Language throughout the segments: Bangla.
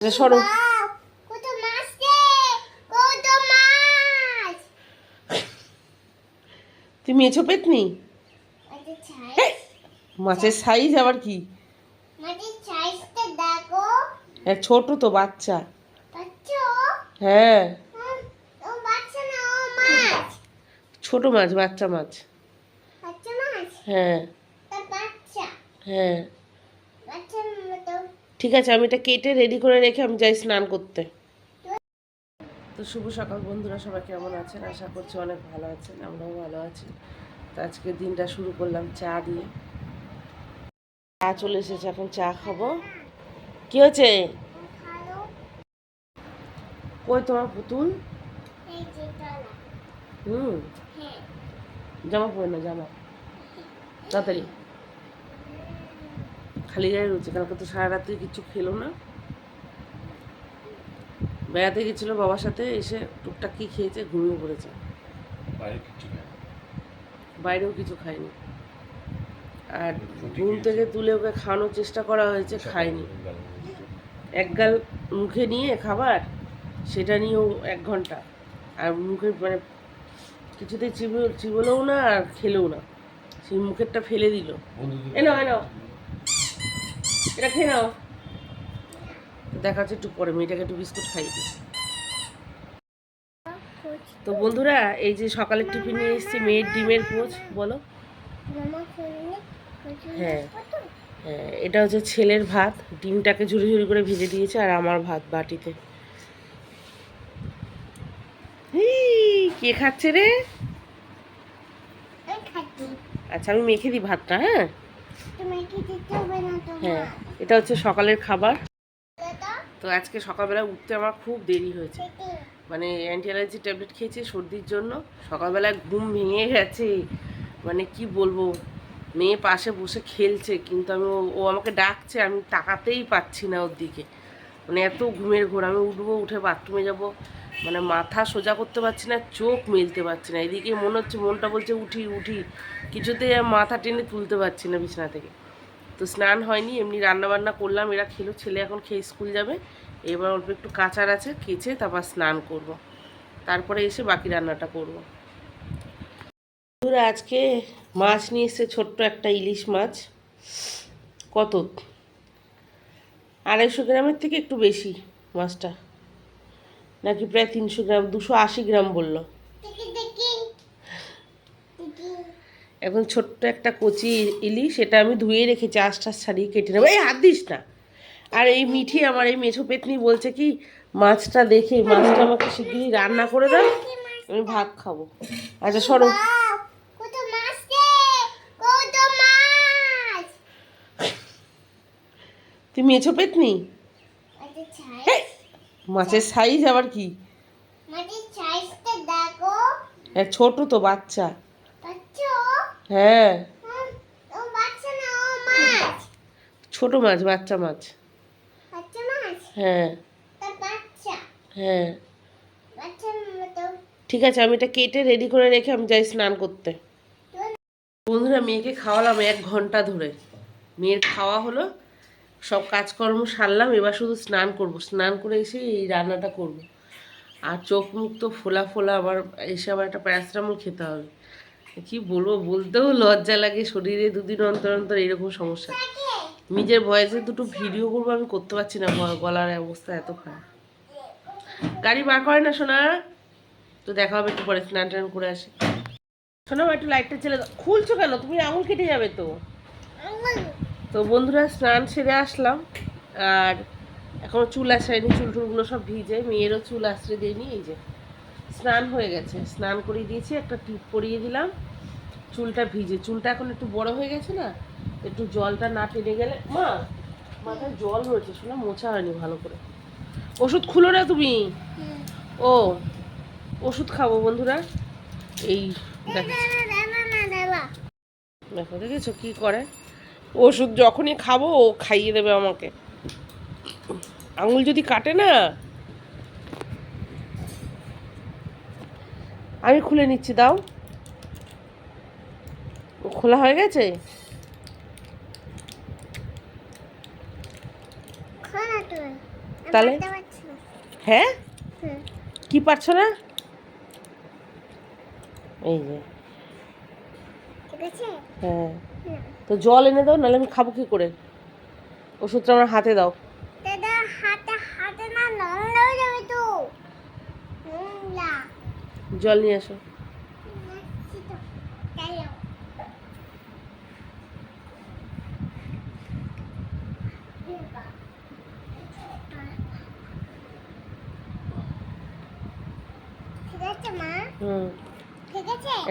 সরো। কত মাছ রে কত মাছ। তুমি এছো পেতনি? মাছের সাইজ আবার কি? এ, ছোট তো বাচ্চা। হ্যাঁ। ও বাচ্চা না ও মাছ। ছোট মাছ বাচ্চা মাছ। বাচ্চা মাছ? হ্যাঁ। হ্যাঁ। ঠিক আছে আমি এটা কেটে রেডি করে রেখে আমি যাই স্নান করতে। তো শুভ সকাল বন্ধুরা সবাই কেমন আছেন? আশা করছি অনেক ভালো আছেন আমরাও ভালো আছি। তো আজকে দিনটা শুরু করলাম চা দিয়ে। চা চলে এসেছে এখন চা খাব। কি হচ্ছে ভালো কই তোমার পুতুল? হুম। জামা পরে না জামা। তাড়াতাড়ি। খালি গায়ে রয়েছে। কালকে তো সারা রাত্রি কিছু খেলো না। বেড়াতে গেছিল বাবার সাথে এসে টুকটাক কি খেয়েছে ঘুমিয়ে পড়েছে। বাইরেও কিছু খায়নি। আর ঘুম থেকে তুলে ওকে খাওয়ানোর চেষ্টা করা হয়েছে খায়নি। এক গাল মুখে নিয়ে খাবার সেটা নিয়েও এক ঘণ্টা। আর মুখে মানে কিছুতে চিবো চিবলেও না আর খেলেও না। সেই মুখেরটা ফেলে দিল। এনো এনো এটা খেয়ে নাও। দেখা হচ্ছে একটু পরে, মেয়েটাকে একটু বিস্কুট খাইয়ে দিই। তো বন্ধুরা, এই যে সকালের টিফিন নিয়ে এসেছি, মেয়ের ডিমের পোচ, বলো। হ্যাঁ হ্যাঁ এটা হচ্ছে ছেলের ভাত। ডিমটাকে ঝুড়ি ঝুড়ি করে ভেজে দিয়েছে আর আমার ভাত বাটিতে। কে খাচ্ছে রে? আচ্ছা আমি মেখে দিই ভাতটা হ্যাঁ? হ্যাঁ এটা হচ্ছে সকালের খাবার। তো আজকে সকালবেলা উঠতে আমার খুব দেরি হয়েছে। মানে অ্যান্টি অ্যালার্জি ট্যাবলেট খেয়েছি সর্দির জন্য। সকালবেলা ঘুম ভেঙে গেছে। মানে কি বলব? মেয়ে পাশে বসে খেলছে, কিন্তু আমি ও আমাকে ডাকছে, আমি তাকাতেই পাচ্ছি না ওর দিকে। মানে এত ঘুমের ঘোর, আমি উঠবো, উঠে বাথরুমে যাব। মানে মাথা সোজা করতে পারছি না, চোখ মেলতে পারছি না। এদিকে মনে হচ্ছে, মনটা বলছে, উঠি উঠি। কিছুতেই মাথা টেনে তুলতে পারছি না বিছানা থেকে। তো স্নান হয়নি, এমনি রান্না বান্না করলাম, এরা খেলো, ছেলে এখন খেয়ে স্কুল যাবে। এবার অল্প একটু কাঁচার আছে, কেচে তারপর স্নান করব। তারপরে এসে বাকি রান্নাটা করব। আজকে মাছ নিয়ে এসছে ছোট্ট একটা ইলিশ মাছ। কত? আড়াইশো গ্রামের থেকে একটু বেশি মাছটা। নাকি প্রায় তিনশো গ্রাম, দুশো আশি গ্রাম বলল। এখন ছোট্ট একটা কচি ইলিশ সেটা আমি ধুয়ে রেখেছি আশ টাশ ছাড়িয়ে কেটে নেব। এই হাত দিস না। আর এই মিঠি আমার, এই মেছো পেতনি বলছে কি, মাছটা দেখে, মাছটা আমাকে শিগগিরই রান্না করে দাও, আমি ভাত খাব। আচ্ছা সরো বাপ, কত মাছ রে কত মাছ তুই মেছো পেতনি? মাছের সাইজ আবার কি? সাইজটা ছোট তো বাচ্চা। হ্যাঁ। ছোট মাছ বাচ্চা মাছ। হ্যাঁ। হ্যাঁ। ঠিক আছে আমি এটা কেটে রেডি করে রেখে আমি যাই স্নান করতে। বন্ধুরা মেয়েকে খাওয়ালাম এক ঘণ্টা ধরে। মেয়ের খাওয়া হলো সব কাজকর্ম সারলাম, এবার শুধু স্নান করব। স্নান করে এসে এই রান্নাটা করব। আর চোখ মুখ তো ফোলা ফোলা, আবার এসে আবার একটা প্যারাসিটামল খেতে হবে। কি বলব, বলতেও লজ্জা লাগে, শরীরে দুদিন অন্তর অন্তর এরকম সমস্যা। নিজের ভয়েসে দুটো ভিডিও করব, আমি করতে পারছি না গলার অবস্থা এত খারাপ। গাড়ি বার করে না শোনা তো দেখা হবে একটু পরে, স্নান টান করে আসি। শোনো একটু লাইটটা ছেলে খুলছো কেন? তুমি আঙুল কেটে যাবে তো। তো বন্ধুরা স্নান সেরে আসলাম আর এখনও চুল আসায়নি চুল টুলগুলো সব ভিজে মেয়েরও চুল আশ্রে দিইনি এই যে স্নান হয়ে গেছে। স্নান করিয়ে দিয়েছি একটা টিপ পরিয়ে দিলাম চুলটা ভিজে। চুলটা এখন একটু বড় হয়ে গেছে না একটু জলটা না টেনে গেলে মা মাথায় জল রয়েছে শোনা মোছা হয়নি ভালো করে। ওষুধ খুলো না তুমি? ও ওষুধ খাব বন্ধুরা। এই দেখো। দেখো দেখেছ কি করে? ওষুধ যখনই খাব ও খাইয়ে দেবে আমাকে। আঙুল যদি কাটে না আমি খুলে নিচ্ছি দাও। খোলা হয়ে গেছে? তাহলে? হ্যাঁ। কি পারছ না? এই যে। হ্যাঁ। তো জল এনে দাও নাহলে আমি খাব কি করে? ওষুধটা আমার হাতে দাও। জল নিয়ে আসো।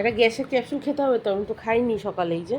এটা গ্যাসের ক্যাপসুল খেতে হবে তো আমি তো খাইনি সকালেই যে।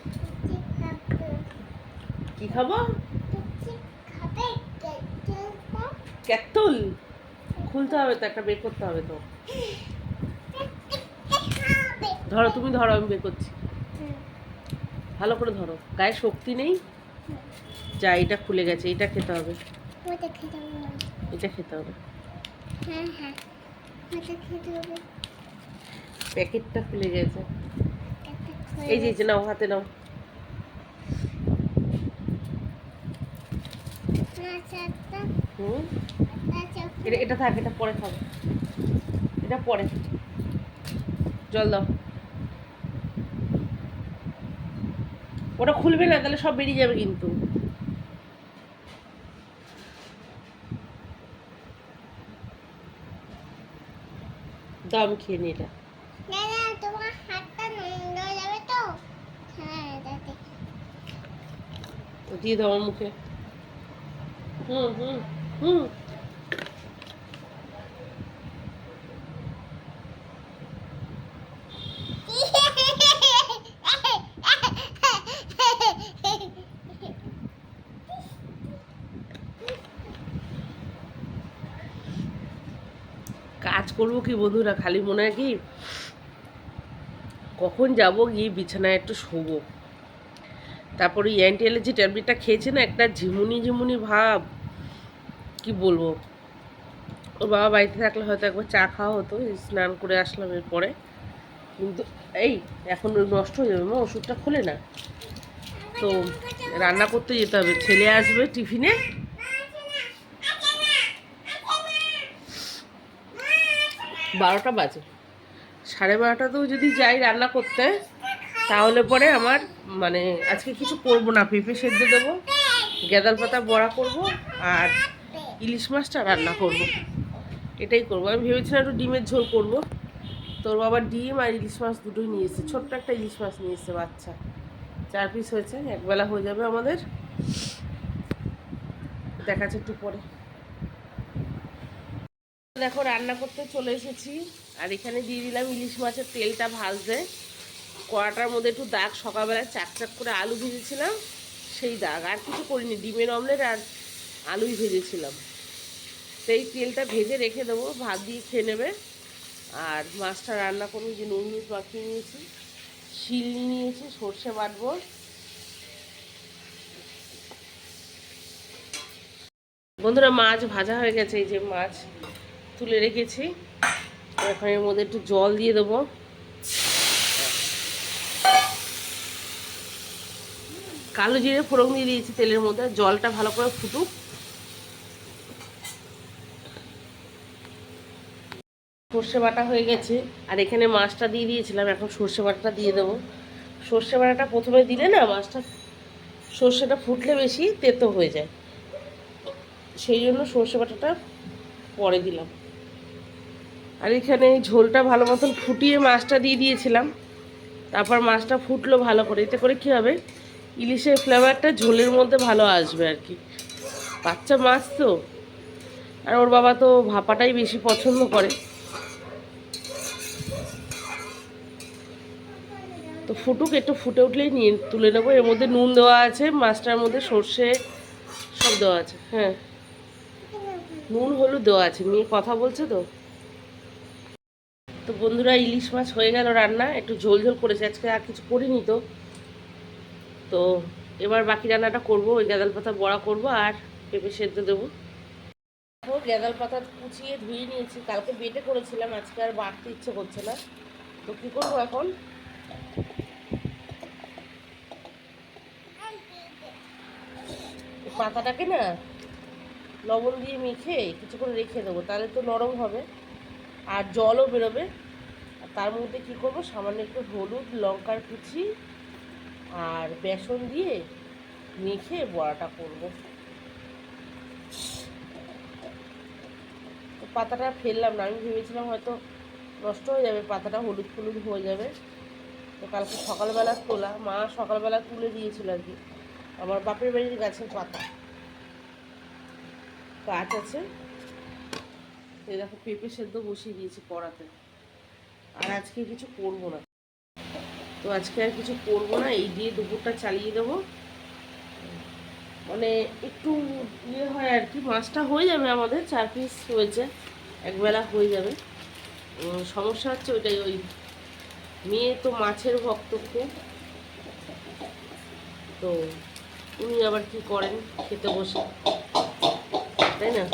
কি খাব? ক্যাটল। খুলতে হবে তো, একটা বের করতে হবে তো। ধরো, তুমি ধরো, আমি বের করছি। ভালো করে ধরো। গায়ে শক্তি নেই? যা, এটা খুলে গেছে, এটা খেতে হবে। এটা খেতে হবে। প্যাকেটটা খুলে গেছে। এই যে নাও, হাতে নাও আচ্ছা আচ্ছা হুম এটা এটা থাক এটা পরে খাব। এটা পরে। জল দাও। ওটা খুলবে না তাহলে সব বেরিয়ে যাবে কিন্তু। দাও আমি খেয়ে এটা। না না তোমার হাতটা নোংরা যাবে হ্যাঁ তো দিয়ে দাও আমার মুখে। কাজ করব কি বন্ধুরা? খালি মনে হয় কি? কখন যাব গিয়ে বিছানায় একটু শোবো। তারপরে অ্যান্টিএলের যে ট্যাবলেটটা খেয়েছে না, একটা ঝিমুনি ঝিমুনি ভাব। কি বলব? ওর বাবা বাড়িতে থাকলে হয়তো একবার চা খাওয়া হতো স্নান করে আসলাম এরপরে। কিন্তু এই, এখন নষ্ট হয়ে যাবে, মা, ওষুধটা খোলে না। তো রান্না করতে যেতে হবে, ছেলে আসবে টিফিনে। বারোটা বাজে। সাড়ে বারোটাতেও যদি যাই রান্না করতে তাহলে পরে আমার মানে আজকে কিছু করব না, পেঁপে সেদ্ধ দেবো, গেঁদাল পাতা বড়া করব আর ইলিশ মাছটা রান্না করব। এটাই করব। আমি ভেবেছিলাম একটু ডিমের ঝোল করব। তোর বাবা ডিম আর ইলিশ মাছ দুটোই নিয়ে এসেছে। ছোট্ট একটা ইলিশ মাছ নিয়ে এসেছে বাচ্চা। চার পিস হয়েছে, একবেলা হয়ে যাবে আমাদের। দেখা যাচ্ছে একটু পরে। দেখো, রান্না করতে চলে এসেছি। আর এখানে দিয়ে দিলাম ইলিশ মাছের তেলটা ভাজতে। কড়াটার মধ্যে একটু দাগ সকালবেলায় চাক চাক করে আলু ভেজেছিলাম, সেই দাগ। আর কিছু করিনি, ডিমের অমলেট আর আলুই ভেজেছিলাম। সেই তেলটা ভেজে রেখে দেবো, ভাত দিয়ে খেয়ে নেবে। আর মাছটা রান্না করব যে নুন মাখিয়ে নিয়েছি, শিল নিয়েছি, সর্ষে বাটবো। বন্ধুরা, মাছ ভাজা হয়ে গেছে, এই যে মাছ তুলে রেখেছি। এখন এর মধ্যে একটু জল দিয়ে দেবো। কালো জিরে ফোড়ন দিয়ে দিয়েছি তেলের মধ্যে, জলটা ভালো করে ফুটুক। সর্ষে বাটা হয়ে গেছে, আর এখানে মাছটা দিয়ে দিয়েছিলাম, এখন সর্ষে বাটাটা দিয়ে দেবো। সর্ষে বাটাটা প্রথমে দিলে না, মাছটা সর্ষেটা ফুটলে বেশি তেতো হয়ে যায়। সেই জন্য সর্ষে বাটাটা পরে দিলাম। আর এখানে ঝোলটা ভালো মতন ফুটিয়ে মাছটা দিয়ে দিয়েছিলাম। তারপর মাছটা ফুটলো ভালো করে, এতে করে কী হবে? ইলিশের ফ্লেভারটা ঝোলের মধ্যে ভালো আসবে আর কি। বাচ্চা মাছ তো। আর ওর বাবা তো ভাপাটাই বেশি পছন্দ করে। তো ফুটুক, একটু ফুটে উঠলেই নিয়ে, তুলে নেব। এর মধ্যে নুন দেওয়া আছে, মাছটার মধ্যে সর্ষে সব দেওয়া আছে হ্যাঁ। নুন, হলুদ দেওয়া আছে, মেয়ে কথা বলছে তো। তো বন্ধুরা, ইলিশ মাছ হয়ে গেল রান্না। একটু ঝোল ঝোল করেছে, আজকে আর কিছু করিনি তো। তো এবার বাকি রান্নাটা করব, ওই গাঁদাল পাতা বড়া করব আর পেঁপে সেদ্ধ দেবো। ও গাঁদাল পাতা কুচিয়ে ধুয়ে নিয়েছি। কালকে বেটে করেছিলাম, আজকে আর বাড়তে ইচ্ছে করছে না। তো কী করব এখন? পাতাটাকে না লবণ দিয়ে মেখে কিছুক্ষণ রেখে দেবো, তাহলে তো নরম হবে আর জলও বেরোবে। আর তার মধ্যে কী করব? সামান্য একটু হলুদ, লঙ্কার কুচি আর বেসন দিয়ে মেখে বড়াটা করব। পাতাটা ফেললাম না, আমি ভেবেছিলাম হয়তো নষ্ট হয়ে যাবে, পাতাটা হলুদ হলুদ হয়ে যাবে। তো কালকে সকালবেলা তোলা, মা সকালবেলা তুলে দিয়েছিল আর কি, আমার বাপের বাড়ির গাছের পাতা। গাছ আছে দেখো পেঁপে সেদ্ধ বসিয়ে দিয়েছি কড়াতে, আর আজকে কিছু করব না। তো আজকে আর কিছু করব না, এই দিয়ে দুপুরটা চালিয়ে দেবো। মানে একটু ইয়ে হয় আর কি, মাছটা হয়ে যাবে আমাদের, চার পিস হয়েছে, একবেলা হয়ে যাবে। সমস্যা হচ্ছে ওইটাই, ওই মেয়ে তো মাছের ভক্ত খুব। তো উনি আবার কি করেন, খেতে বসে, তাই না?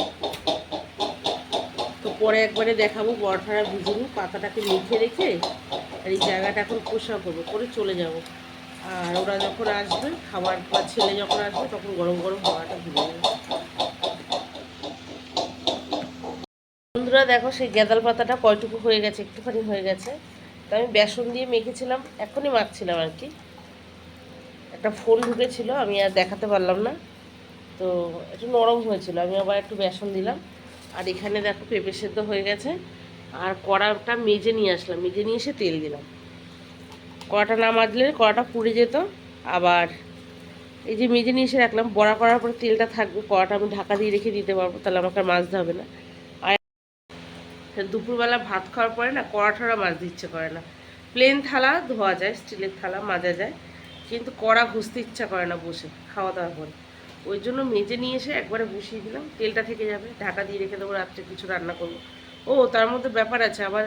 তো পরে একবারে দেখাবো বড়ঠারা ভিজিনি পাতাটাকে মেখে রেখে আর এই জায়গাটা এখন পোষা করব, করে চলে যাব। আর ওরা যখন আসবে, খাবার বা ছেলে যখন আসবে, তখন গরম গরম হাওয়াটা ভিজে যাবে বন্ধুরা, দেখো সেই গেঁদাল পাতাটা কয়টুকু হয়ে গেছে, একটুখানি হয়ে গেছে। তো আমি বেসন দিয়ে মেখেছিলাম, এখনই মাখছিলাম আর কি। একটা ফোন ঢুকেছিল, আমি আর দেখাতে পারলাম না। তো একটু নরম হয়েছিল, আমি আবার একটু বেসন দিলাম। আর এখানে দেখো পেঁপে সেদ্ধ হয়ে গেছে। আর কড়াটা মেজে নিয়ে আসলাম। মেজে নিয়ে এসে তেল দিলাম। কড়াটা না মাজলে কড়াটা পুড়ে যেত। আবার এই যে মেজে নিয়ে এসে রাখলাম, বড়া করার পরে তেলটা থাকবে, কড়াটা আমি ঢাকা দিয়ে রেখে দিতে পারব, তাহলে আমাকে আর মাজতে হবে না। আর দুপুরবেলা ভাত খাওয়ার পরে না কড়া ঠড়া মাজতে ইচ্ছে করে না। প্লেন থালা ধোয়া যায়, স্টিলের থালা মাজা যায়, কিন্তু কড়া ঘুষতে ইচ্ছা করে না বসে খাওয়া দাওয়ার পরে। ওই জন্য মেজে নিয়ে এসে একবারে বসিয়ে দিলাম, তেলটা থেকে যাবে, ঢাকা দিয়ে রেখে দেবো, রাত্রে কিছু রান্না করব। ও, তার মধ্যে ব্যাপার আছে, আবার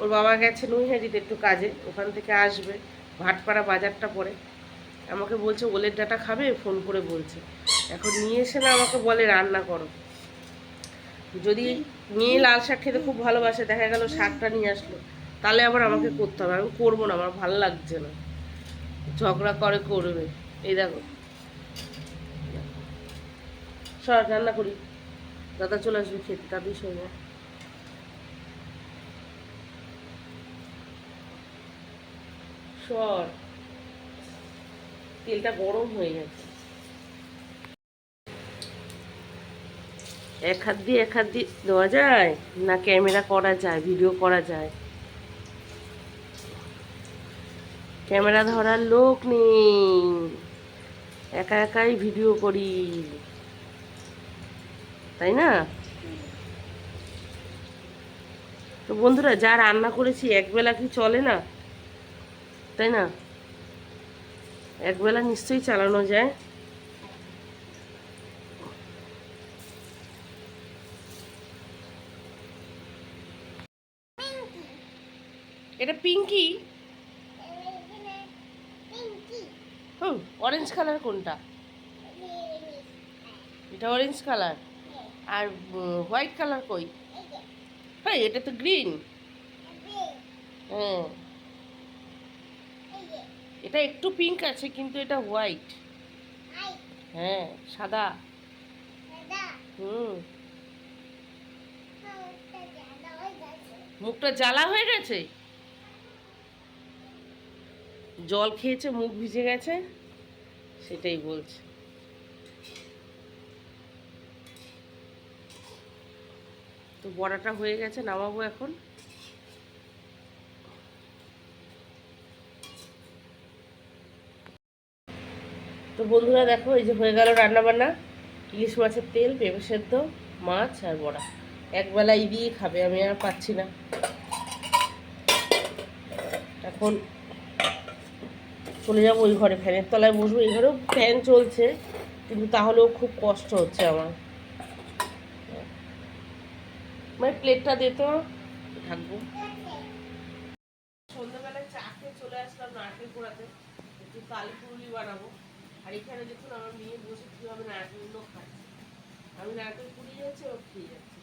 ওর বাবা গেছে নৈহাটিতে একটু কাজে, ওখান থেকে আসবে, ভাটপাড়া বাজারটা পরে। আমাকে বলছে, ওলের ডাটা খাবে? ফোন করে বলছে। এখন নিয়ে এসে না আমাকে বলে, রান্না করো। যদি মেয়ে লাল শাক খেতে খুব ভালোবাসে, দেখা গেল শাকটা নিয়ে আসলো, তাহলে আবার আমাকে করতে হবে। আমি করব না, আমার ভালো লাগছে না। ঝগড়া করে, করবে। এই দেখো। সর রান্না করি। দাদা চলে আসবে খেতে তাদের সঙ্গে সর তেলটা গরম হয়ে গেছে। এক হাত দিয়ে, এক হাত দিয়ে দেওয়া যায় না ক্যামেরা করা যায়, ভিডিও করা যায়? ক্যামেরা ধরার লোক নেই। একা একাই ভিডিও করি। তাই না? তো বন্ধুরা, যা রান্না করেছি, একবেলা কি চলে না? তাই না? একবেলা নিশ্চয়ই চালানো যায়। এটা পিঙ্কি? হুম অরেঞ্জ কালার কোনটা? এটা অরেঞ্জ কালার আর হোয়াইট কালার কই? হ্যাঁ এটা তো গ্রিন হ্যাঁ। এটা একটু পিঙ্ক আছে, কিন্তু এটা হোয়াইট হ্যাঁ সাদা। হুম। মুখটা জ্বালা হয়ে গেছে? জল খেয়েছে, মুখ ভিজে গেছে? সেটাই বলছে। তো বড়াটা হয়ে গেছে, নামাবো এখন। তো বন্ধুরা দেখো, এই যে হয়ে গেল রান্না বান্না ইলিশ মাছের তেল, পেঁপে সেদ্ধ, মাছ আর বড়া। একবেলা এই দিয়েই খাবে, আমি আর পাচ্ছি না। এখন চলে যাব ওই ঘরে, ফ্যানের তলায় বসবো। এই ঘরেও ফ্যান চলছে, কিন্তু তাহলেও খুব কষ্ট হচ্ছে আমার। মানে প্লেটটা দে তো থাকব সন্ধ্যাবেলায় চা খেয়ে চলে আসলাম, নারকেল পোড়াতে। একটু কালি পুরুলি বানাবো। আর এখানে দেখুন আমার মেয়ে বসে কীভাবে নারকেলগুলো খাচ্ছে। আমি নারকেল পুড়িয়ে যাচ্ছি ও খেয়ে যাচ্ছি।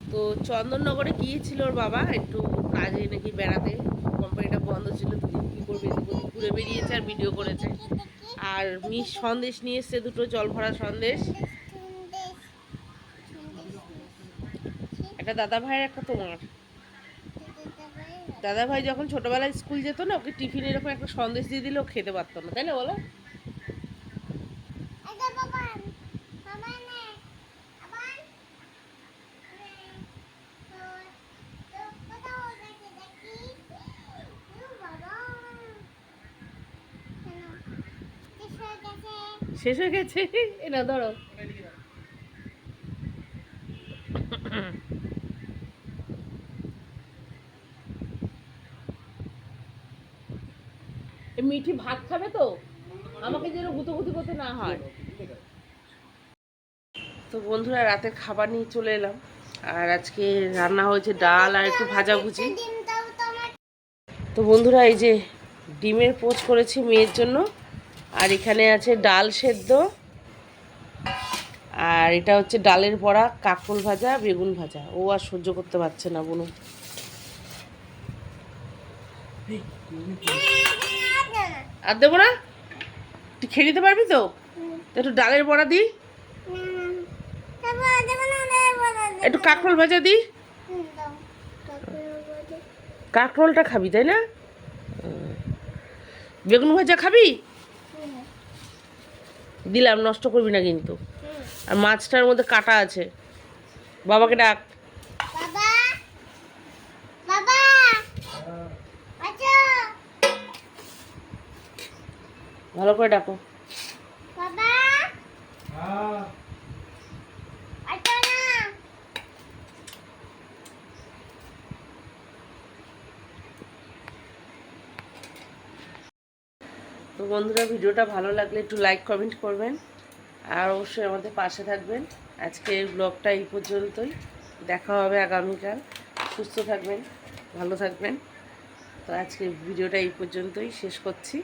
তো চন্দননগরে গিয়েছিল ওর বাবা একটু কাজে নাকি বেড়াতে। কোম্পানিটা বন্ধ ছিল দুদিন কী করবে ঘুরে বেরিয়েছে আর ভিডিও করেছে। আর মিস সন্দেশ নিয়ে এসছে দুটো জল ভরা সন্দেশ। একটা দাদা ভাইয়ের একটা তোমার। দাদা ভাই যখন ছোটবেলায় স্কুল যেত না ওকে টিফিন এরকম একটা সন্দেশ দিয়ে দিলে ও খেতে পারতো না তাই না বলো? শেষ হয়ে গেছে? এ না ধরো। মিঠি ভাত খাবে তো? আমাকে যেন গুতোগুতি করতে না হয়। তো বন্ধুরা রাতের খাবার নিয়ে চলে এলাম। আর আজকে রান্না হয়েছে ডাল আর একটু ভাজাভুজি। তো বন্ধুরা, এই যে ডিমের পোচ করেছি মেয়ের জন্য, আর এখানে আছে ডাল সেদ্ধ। আর এটা হচ্ছে ডালের বড়া কাকল ভাজা, বেগুন ভাজা। ও আর সহ্য করতে পারছে না, বোনো। আর দেবো না? তুই খেয়ে নিতে পারবি তো? একটু ডালের বড়া দিই একটু কাঁকরোল ভাজা দিই কাঁকরোলটা খাবি তাই না? বেগুন ভাজা খাবি? দিলাম নষ্ট করবি না কিন্তু। আর মাছটার মধ্যে কাটা আছে। বাবাকে ডাক বাবা বাবা আচ্ছা ভালো করে ডাকো। বাবা। আচ্ছা তো বন্ধুরা ভিডিওটা ভালো লাগলে একটু লাইক কমেন্ট করবেন। আর অবশ্যই আমাদের পাশে থাকবেন। আজকের ব্লগটা এই পর্যন্তই। দেখা হবে আগামীকাল। সুস্থ থাকবেন ভালো থাকবেন। তো আজকে ভিডিওটা এই পর্যন্তই। শেষ করছি।